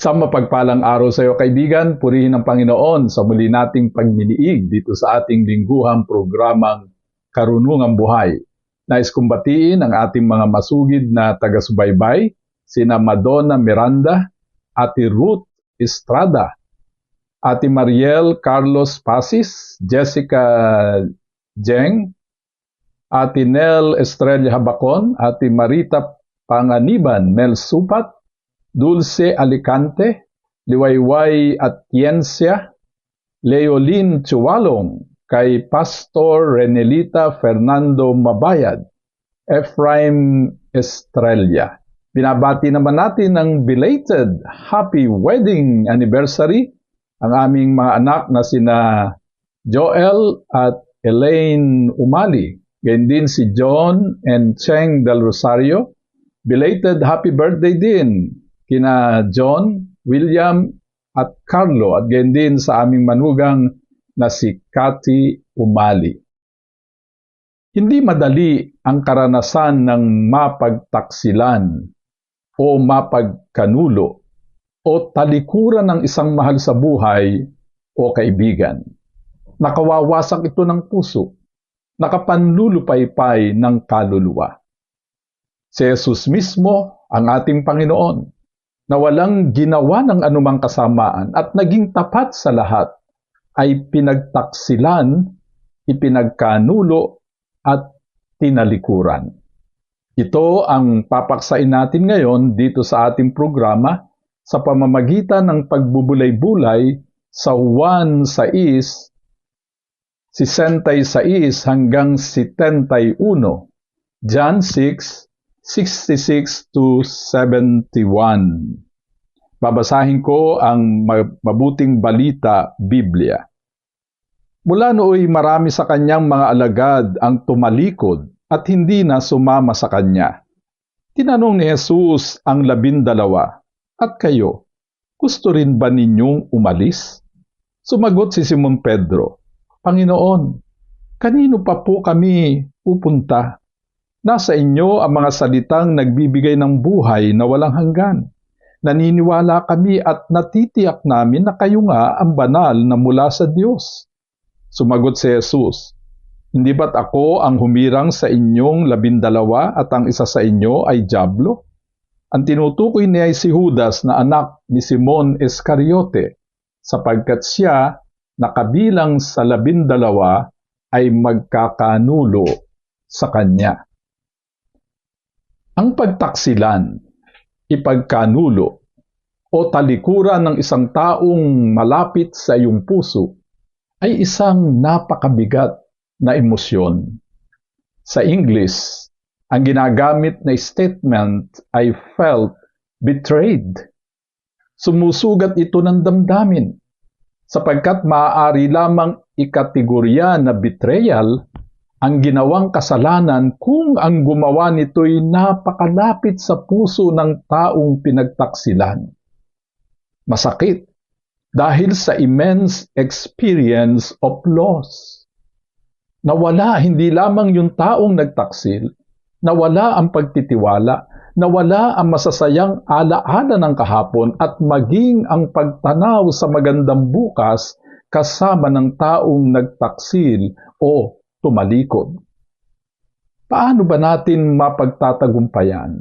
Sa mapagpalang araw sa iyo kaibigan, purihin ang Panginoon sa muli nating pagniniig dito sa ating lingguhang programang Karunungang Buhay. Nais kong batiin ang ating mga masugid na taga-subaybay, sina Madonna Miranda, Ate Ruth Estrada, Ate Mariel Carlos Pasis, Jessica Jeng, Ate Nel Estrella Habacon, Ate Marita Panganiban Mel Supat, Dulce Alicante, Liwayway Atiensia, Leolin Chuwalong, kay Pastor Renelita Fernando Mabayad, Ephraim Estrella. Binabati naman natin ng belated happy wedding anniversary ang aming mga anak na sina Joel at Elaine Umali. Ganyan din si John and Cheng Del Rosario. Belated happy birthday din kina John, William at Carlo at ganyan din sa aming manugang na si Cathy Umali. Hindi madali ang karanasan ng mapagtaksilan o mapagkanulo o talikuran ng isang mahal sa buhay o kaibigan. Nakawawasak ito ng puso, nakapanlulupaypay ng kaluluwa. Si Jesus mismo, ang ating Panginoon, na walang ginawa ng anumang kasamaan at naging tapat sa lahat, ay pinagtaksilan, ipinagkanulo, at tinalikuran. Ito ang papaksain natin ngayon dito sa ating programa sa pamamagitan ng pagbubulay-bulay sa 1 sa is, 66 hanggang 71, John 6, 66 to 71. Babasahin ko ang mabuting balita, Biblia. Mula nooy marami sa kanyang mga alagad ang tumalikod at hindi na sumama sa kanya. Tinanong ni Jesus ang labindalawa, At kayo, gusto rin ba ninyong umalis? Sumagot si Simon Pedro, Panginoon, kanino pa po kami pupunta? Nasa inyo ang mga salitang nagbibigay ng buhay na walang hanggan. Naniniwala kami at natitiyak namin na kayo nga ang banal na mula sa Diyos. Sumagot si Jesus, Hindi ba't ako ang humirang sa inyong labindalawa at ang isa sa inyo ay Diablo? Ang tinutukoy niya ay si Judas na anak ni Simon Iscariote, sapagkat siya na kabilang sa labindalawa ay magkakanulo sa kanya. Ang pagtaksilan, ipagkanulo, o talikuran ng isang taong malapit sa iyong puso ay isang napakabigat na emosyon. Sa English, ang ginagamit na statement ay felt betrayed. Sumusugat ito ng damdamin sapagkat maaari lamang ikategorya na betrayal ang ginawang kasalanan kung ang gumawa nito'y napakalapit sa puso ng taong pinagtaksilan. Masakit dahil sa immense experience of loss. Nawala hindi lamang yung taong nagtaksil, nawala ang pagtitiwala, nawala ang masasayang alaala ng kahapon at maging ang pagtanaw sa magandang bukas kasama ng taong nagtaksil o tumalikod. Paano ba natin mapagtatagumpayan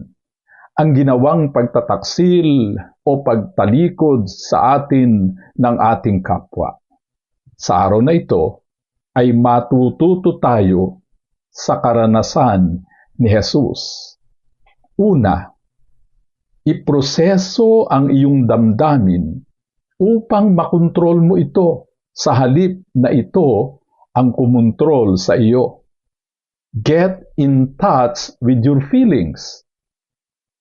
ang ginawang pagtataksil o pagtalikod sa atin ng ating kapwa? Sa araw na ito ay matututo tayo sa karanasan ni Jesus. Una, iproseso ang iyong damdamin upang makontrol mo ito sa halip na ito ang kumontrol sa iyo. Get in touch with your feelings.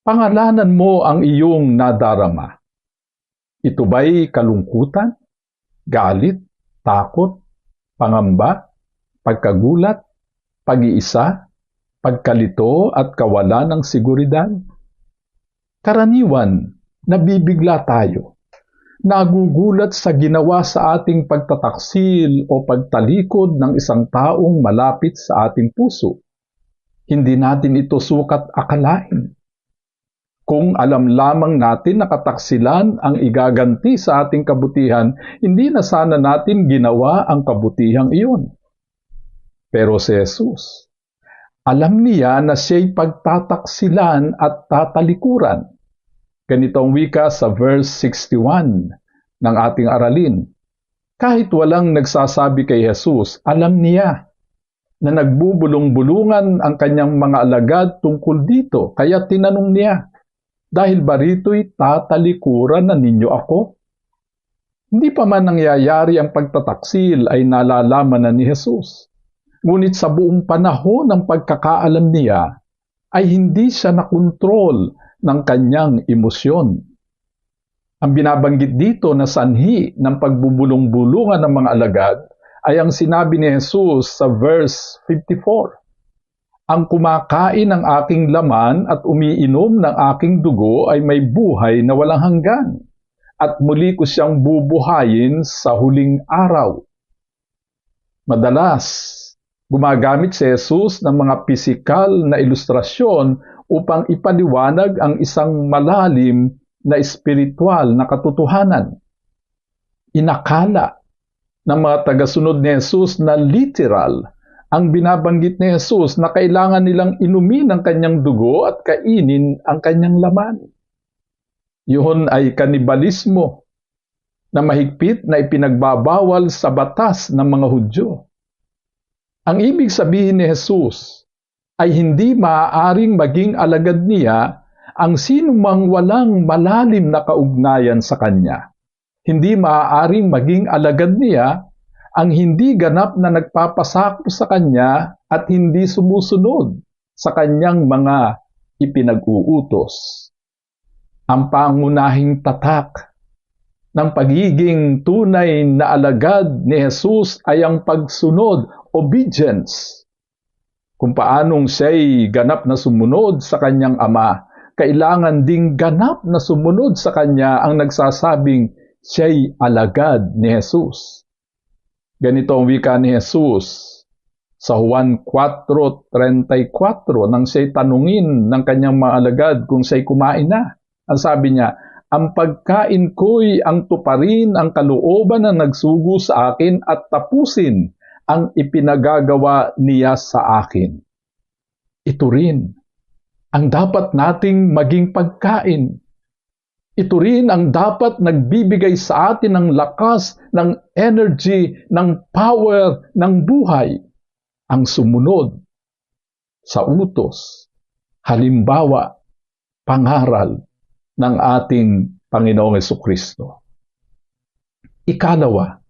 Pangalanan mo ang iyong nadarama. Ito ba'y kalungkutan, galit, takot, pangamba, pagkagulat, pag-iisa, pagkalito at kawalan ng seguridad. Karaniwan, nabibigla tayo. Nagugulat sa ginawa sa ating pagtataksil o pagtalikod ng isang taong malapit sa ating puso. Hindi natin ito sukat akalain. Kung alam lamang natin na kataksilan ang igaganti sa ating kabutihan, hindi na sana natin ginawa ang kabutihang iyon. Pero si Jesus, alam niya na siya'y pagtataksilan at tatalikuran. Ganitong wika sa verse 61 ng ating aralin. Kahit walang nagsasabi kay Jesus, alam niya na nagbubulong-bulungan ang kanyang mga alagad tungkol dito. Kaya tinanong niya, dahil ba rito'y tatalikuran na ninyo ako? Hindi pa man nangyayari ang pagtataksil ay nalalaman na ni Jesus. Ngunit sa buong panahon ng pagkakaalam niya, ay hindi siya nakontrol ng kanyang emosyon. Ang binabanggit dito na sanhi ng pagbubulong-bulungan ng mga alagad ay ang sinabi ni Jesus sa verse 54. Ang kumakain ng aking laman at umiinom ng aking dugo ay may buhay na walang hanggan, at muli ko siyang bubuhayin sa huling araw. Madalas, gumagamit si Jesus ng mga pisikal na ilustrasyon upang ipaliwanag ang isang malalim na espiritual na katotohanan. Inakala ng mga tagasunod ni Jesus na literal ang binabanggit ni Jesus na kailangan nilang inumin ang kanyang dugo at kainin ang kanyang laman. Yun ay kanibalismo na mahigpit na ipinagbabawal sa batas ng mga Hudyo. Ang ibig sabihin ni Jesus ay hindi maaaring maging alagad niya ang sinumang walang malalim na kaugnayan sa kanya. Hindi maaaring maging alagad niya ang hindi ganap na nagpapasako sa kanya at hindi sumusunod sa kanyang mga ipinag-uutos. Ang pangunahing tatak ng pagiging tunay na alagad ni Jesus ay ang pagsunod, obedience. Kung paanong siya'y ganap na sumunod sa kanyang ama, kailangan ding ganap na sumunod sa kanya ang nagsasabing siya'y alagad ni Jesus. Ganito ang wika ni Jesus sa Juan 4.34 nang siya'y tanungin ng kanyang mga alagad kung siya'y kumain na. Ang sabi niya, ang pagkain ko'y ang tuparin ang kalooban na nagsugo sa akin at tapusin ang ipinagagawa niya sa akin. Ito rin ang dapat nating maging pagkain. Ito rin ang dapat nagbibigay sa atin ng lakas, ng energy, ng power, ng buhay. Ang sumunod sa utos, halimbawa, pangaral ng ating Panginoong Kristo. Ikalawa,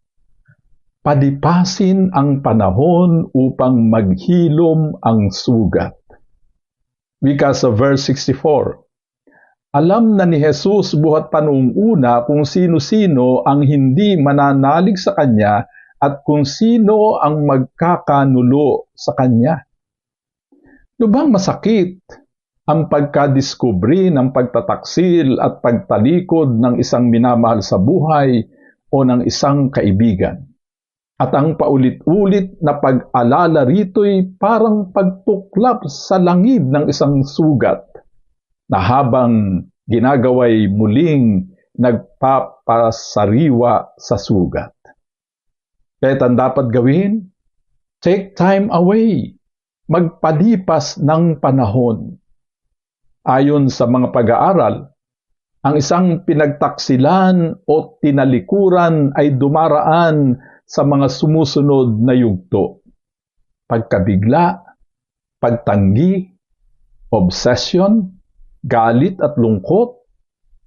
padipasin ang panahon upang maghilom ang sugat. Wika sa verse 64, Alam na ni Jesus buhat pa una kung sino-sino ang hindi mananalig sa Kanya at kung sino ang magkakanulo sa Kanya. Lubang masakit ang pagkadiskubre ng pagtataksil at pagtalikod ng isang minamahal sa buhay o ng isang kaibigan. At ang paulit-ulit na pag-alala rito'y parang pagtuklap sa langib ng isang sugat na habang ginagaway muling nagpapasariwa sa sugat. Kaya ang dapat gawin, take time away, magpalipas ng panahon. Ayon sa mga pag-aaral, ang isang pinagtaksilan o tinalikuran ay dumaraan sa mga sumusunod na yugto. Pagkabigla, pagtanggi, obsession, galit at lungkot,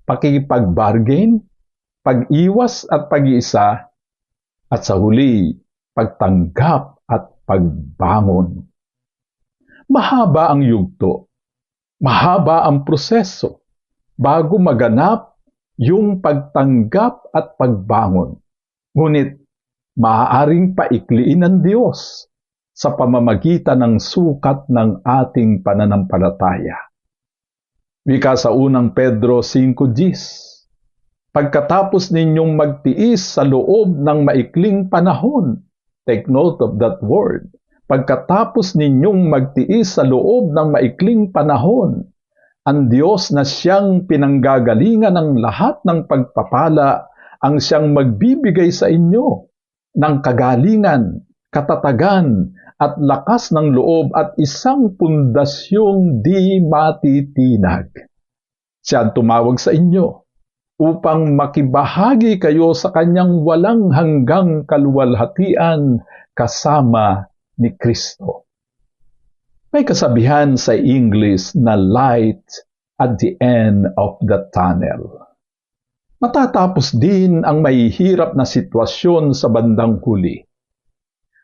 pakikipag-bargain, pag-iwas at pag-iisa, at sa huli, pagtanggap at pagbangon. Mahaba ang yugto, mahaba ang proseso bago maganap yung pagtanggap at pagbangon. Ngunit maaaring paikliin ng Diyos sa pamamagitan ng sukat ng ating pananampalataya. Wika sa unang Pedro 5.10 Pagkatapos ninyong magtiis sa loob ng maikling panahon, take note of that word, pagkatapos ninyong magtiis sa loob ng maikling panahon, ang Diyos na siyang pinanggagalingan ng lahat ng pagpapala ang siyang magbibigay sa inyo ng kagalingan, katatagan, at lakas ng loob at isang pundasyong di matitinag. Siya tumawag sa inyo upang makibahagi kayo sa kanyang walang hanggang kaluwalhatian kasama ni Kristo. May kasabihan sa English na light at the end of the tunnel. Matatapos din ang mahihirap na sitwasyon sa bandang huli.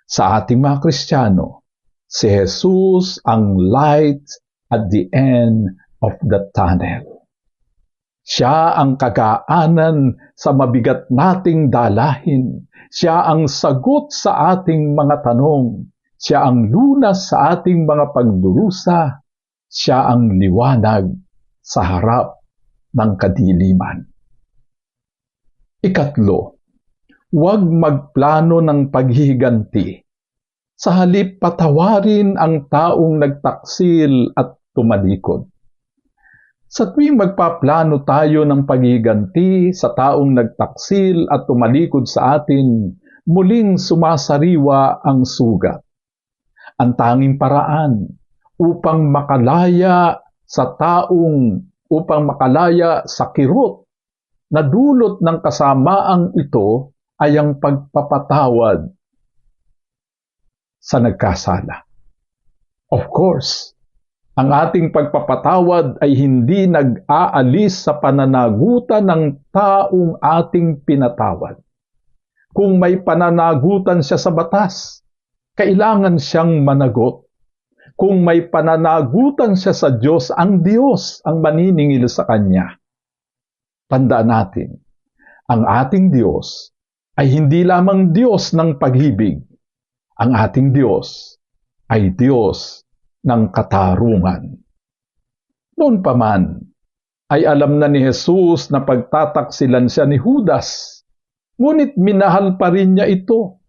Sa ating mga Kristiyano, si Jesus ang light at the end of the tunnel. Siya ang kagaanan sa mabigat nating dalahin. Siya ang sagot sa ating mga tanong. Siya ang lunas sa ating mga pagdurusa. Siya ang liwanag sa harap ng kadiliman. Ikatlo, huwag magplano ng paghihiganti. Sa halip patawarin ang taong nagtaksil at tumalikod. Sa tuwing magpaplano tayo ng pagiganti sa taong nagtaksil at tumalikod sa atin, muling sumasariwa ang sugat. Ang tanging paraan upang makalaya sa taong upang makalaya sa kirot na dulot ng kasamaang ito ay ang pagpapatawad sa nagkasala. Of course, ang ating pagpapatawad ay hindi nag-aalis sa pananagutan ng taong ating pinatawad. Kung may pananagutan siya sa batas, kailangan siyang managot. Kung may pananagutan siya sa Diyos, ang Diyos ang maniningil sa Kanya. Tandaan natin, ang ating Diyos ay hindi lamang Diyos ng pag-ibig. Ang ating Diyos ay Diyos ng katarungan. Noon pa man, ay alam na ni Jesus na pagtataksilan siya ni Judas. Ngunit minahal pa rin niya ito.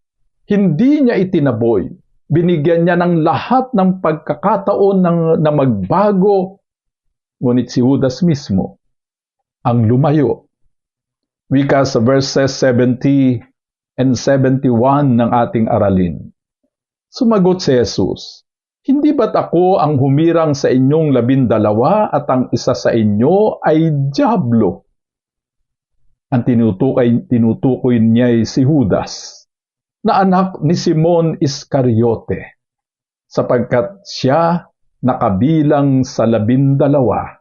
Hindi niya itinaboy. Binigyan niya ng lahat ng pagkakataon ng, na magbago. Ngunit si Judas mismo ang lumayo. Wika sa verses 70 and 71 ng ating aralin. Sumagot si Jesus, hindi ba't ako ang humirang sa inyong labindalawa at ang isa sa inyo ay Diablo? Ang tinutukoy, tinutukoy niya ay si Judas, na anak ni Simon Iscariote, sapagkat siya nakabilang sa labindalawa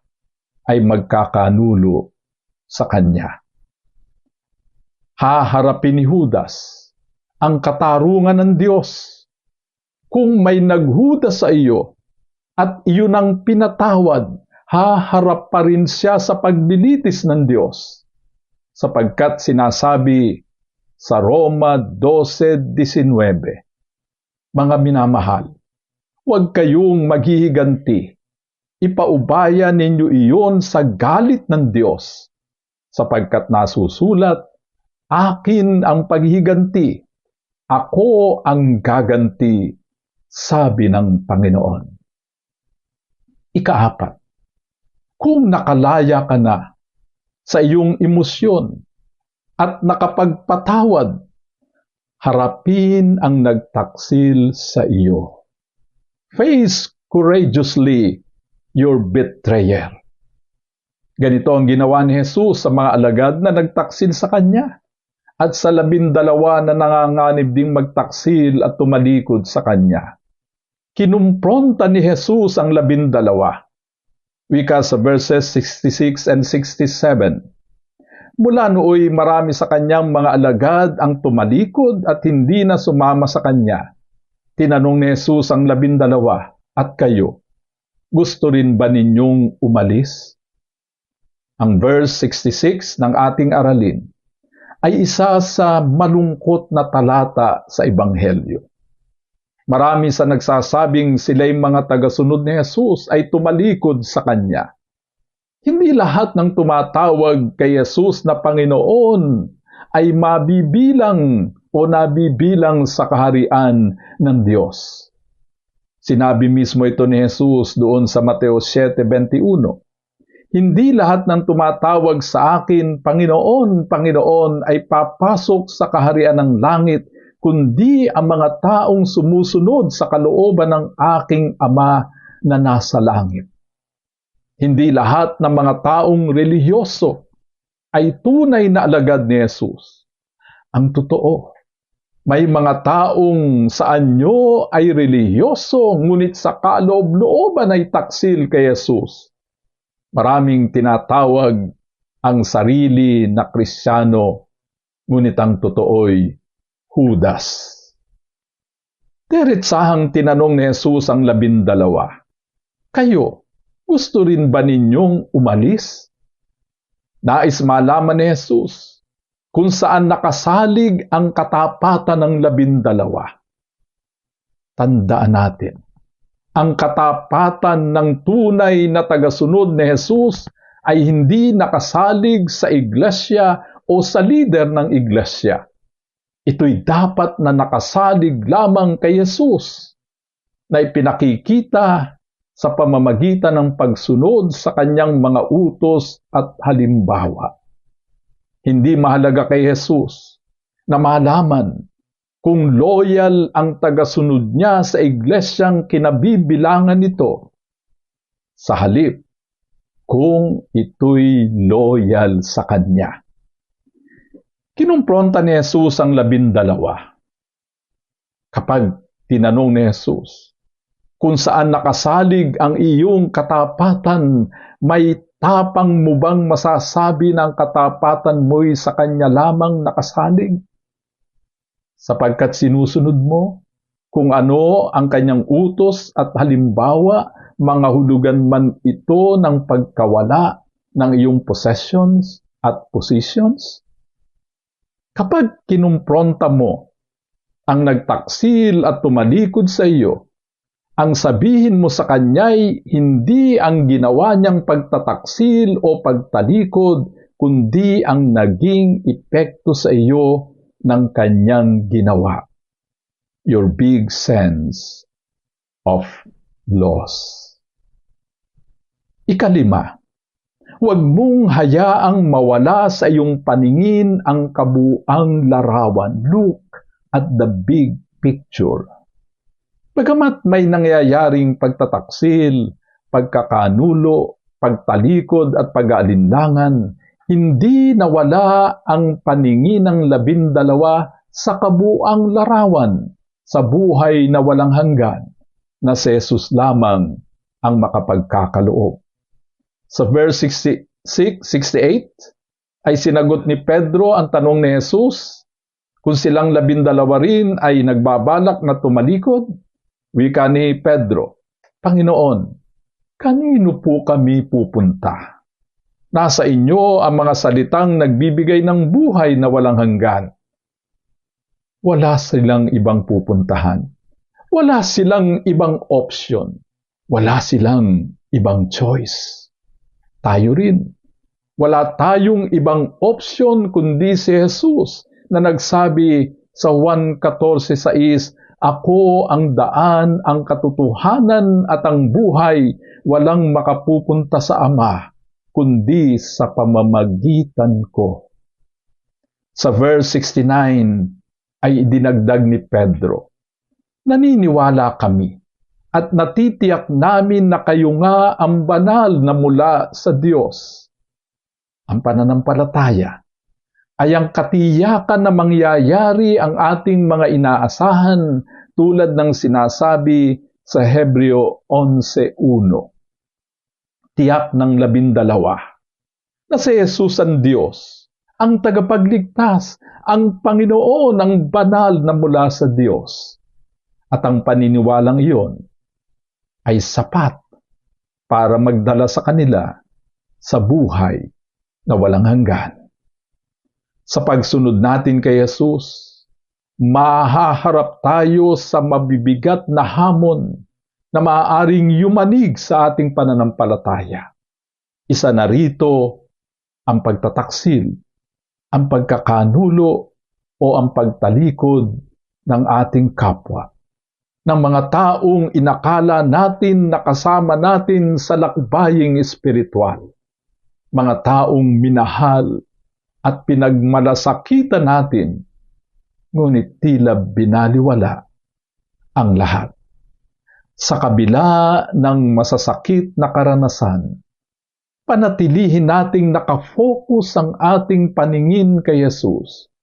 ay magkakanulo sa kanya. Haharapin ni Judas ang katarungan ng Diyos kung may naghuda sa iyo at iyon ang pinatawad, haharap pa rin siya sa paglilitis ng Diyos. Sapagkat sinasabi sa Roma 12.19, Mga minamahal, huwag kayong maghihiganti. Ipaubaya ninyo iyon sa galit ng Diyos, sapagkat nasusulat, Akin ang paghihiganti, ako ang gaganti sabi ng Panginoon. Ikaapat, kung nakalaya ka na sa iyong emosyon at nakapagpatawad, harapin ang nagtaksil sa iyo. Face courageously your betrayer. Ganito ang ginawa ni Jesus sa mga alagad na nagtaksil sa Kanya at sa labindalawa na nanganganib ding magtaksil at tumalikod sa Kanya kinumpronta ni Jesus ang labindalawa. Wika sa verses 66 and 67. Mula nooy marami sa kanyang mga alagad ang tumalikod at hindi na sumama sa kanya. Tinanong ni Jesus ang labindalawa, at kayo, gusto rin ba ninyong umalis? Ang verse 66 ng ating aralin, ay isa sa malungkot na talata sa Ebanghelyo. Marami sa nagsasabing sila'y mga tagasunod ni Jesus ay tumalikod sa Kanya. Hindi lahat ng tumatawag kay Jesus na Panginoon ay mabibilang o nabibilang sa kaharian ng Diyos. Sinabi mismo ito ni Jesus doon sa Mateo 7.21, Hindi lahat ng tumatawag sa akin, Panginoon, Panginoon, ay papasok sa kaharian ng langit, kundi ang mga taong sumusunod sa kalooban ng aking Ama na nasa langit. Hindi lahat ng mga taong relihiyoso ay tunay na alagad ni Jesus. Ang totoo, may mga taong sa anyo ay relihiyoso, ngunit sa kaloob-looban ay taksil kay Jesus. Maraming tinatawag ang sarili na kristyano, ngunit ang totoo'y Judas. Diretsahang tinanong ni Jesus ang labindalawa, Kayo, gusto rin ba ninyong umalis? Nais malaman ni Jesus kung saan nakasalig ang katapatan ng labindalawa. Tandaan natin, ang katapatan ng tunay na tagasunod ni Jesus ay hindi nakasalig sa iglesia o sa lider ng iglesia. Ito'y dapat na nakasalig lamang kay Jesus na ipinakikita sa pamamagitan ng pagsunod sa kanyang mga utos at halimbawa. Hindi mahalaga kay Jesus na malaman kung loyal ang tagasunod niya sa iglesyang kinabibilangan nito. Sa halip, kung ito'y loyal sa kanya. Kinumpronta ni Jesus ang labindalawa. Kapag tinanong ni Jesus, kung saan nakasalig ang iyong katapatan, may tapang mo bang masasabi ng katapatan mo'y sa kanya lamang nakasalig? Sapagkat sinusunod mo kung ano ang kanyang utos at halimbawa, mga hulugan man ito ng pagkawala ng iyong possessions at positions? Kapag kinumpronta mo ang nagtaksil at tumalikod sa iyo, ang sabihin mo sa kanya'y hindi ang ginawa niyang pagtataksil o pagtalikod, kundi ang naging epekto sa iyo ng kanyang ginawa. Your big sense of loss. Ikalima, huwag mong hayaang mawala sa iyong paningin ang kabuang larawan. Look at the big picture. Bagamat may nangyayaring pagtataksil, pagkakanulo, pagtalikod at pag-aalinlangan, hindi nawala ang paningin ng labindalawa sa kabuang larawan sa buhay na walang hanggan na si Jesus lamang ang makapagkakaloob. Sa verse 66, 68 ay sinagot ni Pedro ang tanong ni Jesus kung silang labindalawa rin ay nagbabalak na tumalikod. Wika ni Pedro, Panginoon, kanino po kami pupunta? Nasa inyo ang mga salitang nagbibigay ng buhay na walang hanggan. Wala silang ibang pupuntahan. Wala silang ibang option. Wala silang ibang choice. Tayo rin. Wala tayong ibang option kundi si Jesus na nagsabi sa 1.14.6, Ako ang daan, ang katotohanan at ang buhay, walang makapupunta sa Ama, kundi sa pamamagitan ko. Sa verse 69 ay dinagdag ni Pedro, Naniniwala kami at natitiyak namin na kayo nga ang banal na mula sa Diyos. Ang pananampalataya ay ang katiyakan na mangyayari ang ating mga inaasahan tulad ng sinasabi sa Hebreo 11.1. Tiyak ng labindalawa na si Jesus ang Diyos, ang tagapagligtas, ang Panginoon, ang banal na mula sa Diyos. At ang paniniwalang iyon ay sapat para magdala sa kanila sa buhay na walang hanggan. Sa pagsunod natin kay Jesus, mahaharap tayo sa mabibigat na hamon na maaaring yumanig sa ating pananampalataya. Isa na rito ang pagtataksil, ang pagkakanulo o ang pagtalikod ng ating kapwa. Ng mga taong inakala natin na kasama natin sa lakbaying espiritual. Mga taong minahal at pinagmalasakitan natin, ngunit tila binaliwala ang lahat. Sa kabila ng masasakit na karanasan, panatilihin nating nakafocus ang ating paningin kay Jesus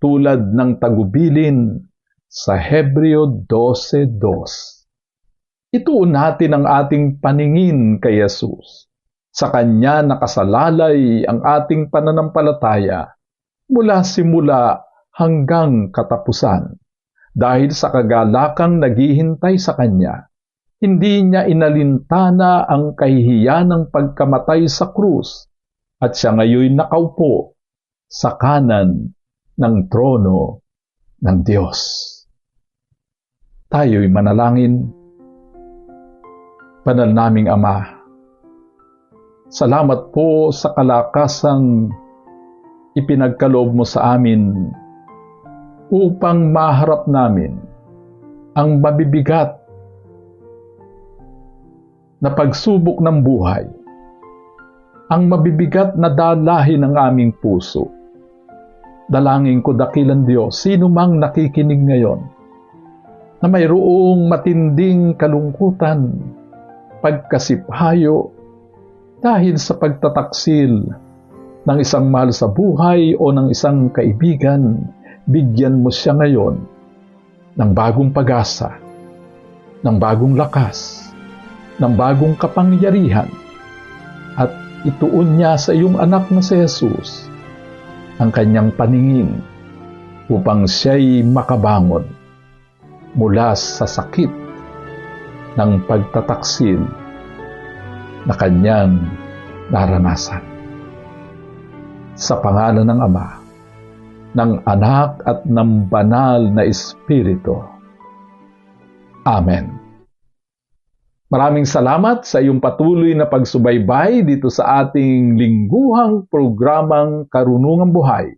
tulad ng tagubilin sa Hebreo 12.2. Ituon natin ang ating paningin kay Jesus. Sa Kanya nakasalalay ang ating pananampalataya mula simula hanggang katapusan. Dahil sa kagalakang naghihintay sa Kanya, hindi niya inalintana ang kahihiyan ng pagkamatay sa krus at siya ngayon nakaupo sa kanan ng trono ng Diyos. Tayo'y manalangin. Banal naming Ama, salamat po sa kalakasang ipinagkaloob mo sa amin upang maharap namin ang mabibigat na pagsubok ng buhay, ang mabibigat na dalahin ng aming puso. Dalangin ko dakilan Diyos, sino mang nakikinig ngayon, na mayroong matinding kalungkutan, pagkasiphayo, dahil sa pagtataksil ng isang mahal sa buhay o ng isang kaibigan, bigyan mo siya ngayon ng bagong pag-asa, ng bagong lakas, ng bagong kapangyarihan at ituon niya sa iyong anak na si Jesus ang kanyang paningin upang siya'y makabangon mula sa sakit ng pagtataksil na kanyang naranasan. Sa pangalan ng Ama, ng Anak at ng Banal na Espiritu. Amen. Maraming salamat sa iyong patuloy na pagsubaybay dito sa ating lingguhang programang Karunungang Buhay.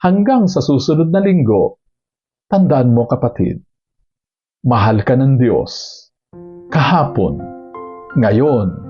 Hanggang sa susunod na linggo, tandaan mo kapatid, mahal ka ng Diyos, kahapon, ngayon,